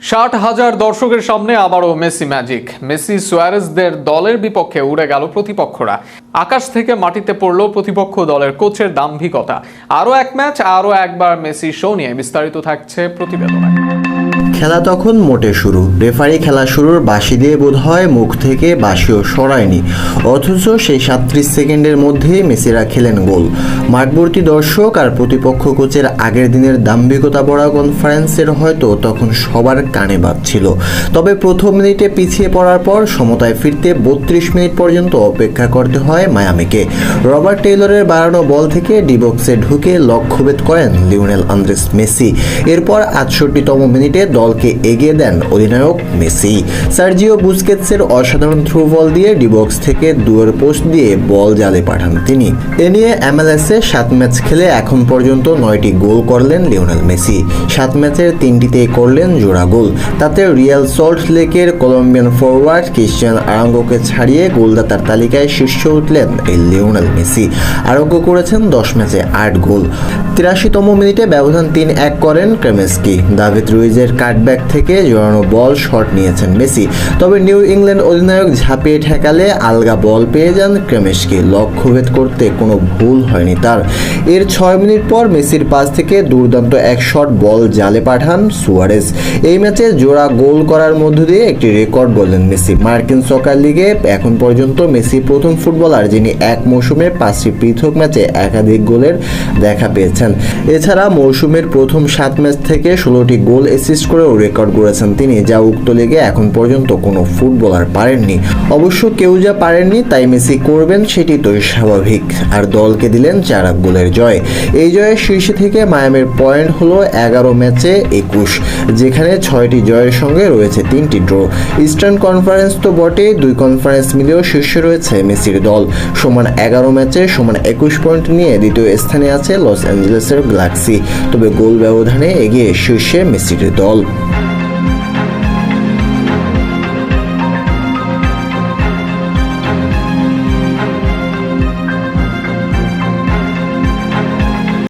ষাট হাজার দর্শকের সামনে আবারও মেসি ম্যাজিক। মেসি সোয়ারেসদের দলের বিপক্ষে উড়ে গেল প্রতিপক্ষরা। আকাশ থেকে মাটিতে পড়ল প্রতিপক্ষ দলের কোচের দাম্ভিকতা। আরও এক ম্যাচ, আরও একবার মেসি শো নিয়ে বিস্তারিত থাকছে প্রতিবেদনায় খেলা তখন মোটে শুরু। রেফারি খেলা শুরুর বাঁশি দিয়ে বোধ হয় মুখ থেকে বাঁশিও সরায়নি। অথচ সেই সাতত্রিশ সেকেন্ডের মধ্যেই মেসিরা খেলেন গোল। মাঠবর্তী দর্শক আর প্রতিপক্ষ কোচের আগের দিনের দাম্ভিকতা বড়া কনফারেন্সের হয়তো তখন সবার কানে বাজছিল। তবে প্রথম মিনিটে পিছিয়ে পড়ার পর সমতায় ফিরতে বত্রিশ মিনিট পর্যন্ত অপেক্ষা করতে হয় মায়ামিকে। রবার্ট টেইলরের বাড়ানো বল থেকে ডিবক্সে ঢুকে লক্ষ্যভেদ করেন লিওনেল আন্দ্রেস মেসি। এরপর আটষট্টিতম মিনিটে দলকে এগিয়ে দেন অধিনায়ক মেসি। সার্জিও বুস্কেটসের অসাধারণ থ্রু বল দিয়ে ডিবক্স থেকে দুয়ের পোস্ট দিয়ে বল জালে পাঠান তিনি। এ নিয়ে এমএলএসে সাত ম্যাচ খেলে এখন পর্যন্ত নয়টি গোল করলেন লিওনেল মেসি। সাত ম্যাচের তিনটিতেই করলেন জোড়া গোল। তাতে রিয়াল সল্ট লেকের কলম্বিয়ান ফরওয়ার্ড ক্রিশ্চিয়ান আরাঙ্গোকে ছাড়িয়ে গোলদাতার তালিকায় শীর্ষে উঠলেন এই লিওনেল মেসি। আরোগ্য করেছেন দশ ম্যাচে আট গোল। তিরাশিতম মিনিটে ব্যবধান তিন এক করেন ক্রেমেস্কি। দাভিদ রুইজের কাটব্যাক থেকে জোরানো বল শট নিয়েছেন মেসি। তবে নিউ ইংল্যান্ড অধিনায়ক ঝাঁপিয়ে ঠেকালে আলগা বল পেয়ে যান ক্রেমেস্কি। লক্ষ্যভেদ করতে কোনো ভুল হয়নি তার। এর ছয় মিনিট পর মেসির পাস থেকে দুর্দান্ত এক শট বল জালে পাঠান সুয়ারেজ। এই ম্যাচে জোড়া গোল করার মধ্য দিয়ে একটি রেকর্ড বললেন মেসি। মার্কিন সকার লিগে এখন পর্যন্ত মেসি প্রথম ফুটবলার যিনি এক মৌসুমে পাঁচটি পৃথক ম্যাচে একাধিক গোলের দেখা পেয়েছেন। এছাড়া মৌসুমের প্রথম সাত ম্যাচ থেকে ষোলোটি গোল অ্যাসিস্ট করেও রেকর্ড করেছেন তিনি, যা উক্ত লিগে এখন পর্যন্ত কোনো ফুটবলার পারেননি। অবশ্য কেউ যা পারেননি তাই মেসি করবেন সেটি তো স্বাভাবিক। আর দলকে দিলেন চার গোলের জয়। এই জয়ের শীর্ষে থেকে মায়ামের পয়েন্ট হলো এগারো ম্যাচে একুশ, যেখানে ছয়টি জয়ের সঙ্গে রয়েছে তিনটি ড্র। ইস্টার্ন কনফারেন্স তো বটে দুই কনফারেন্স মিলেও শীর্ষে রয়েছে মেসির দল। সমান এগারো ম্যাচে সমান একুশ পয়েন্ট নিয়ে দ্বিতীয় স্থানে আছে লস অ্যাঞ্জেলেসের গ্যালাক্সি। তবে গোল ব্যবধানে এগিয়ে শীর্ষে মেসির দল।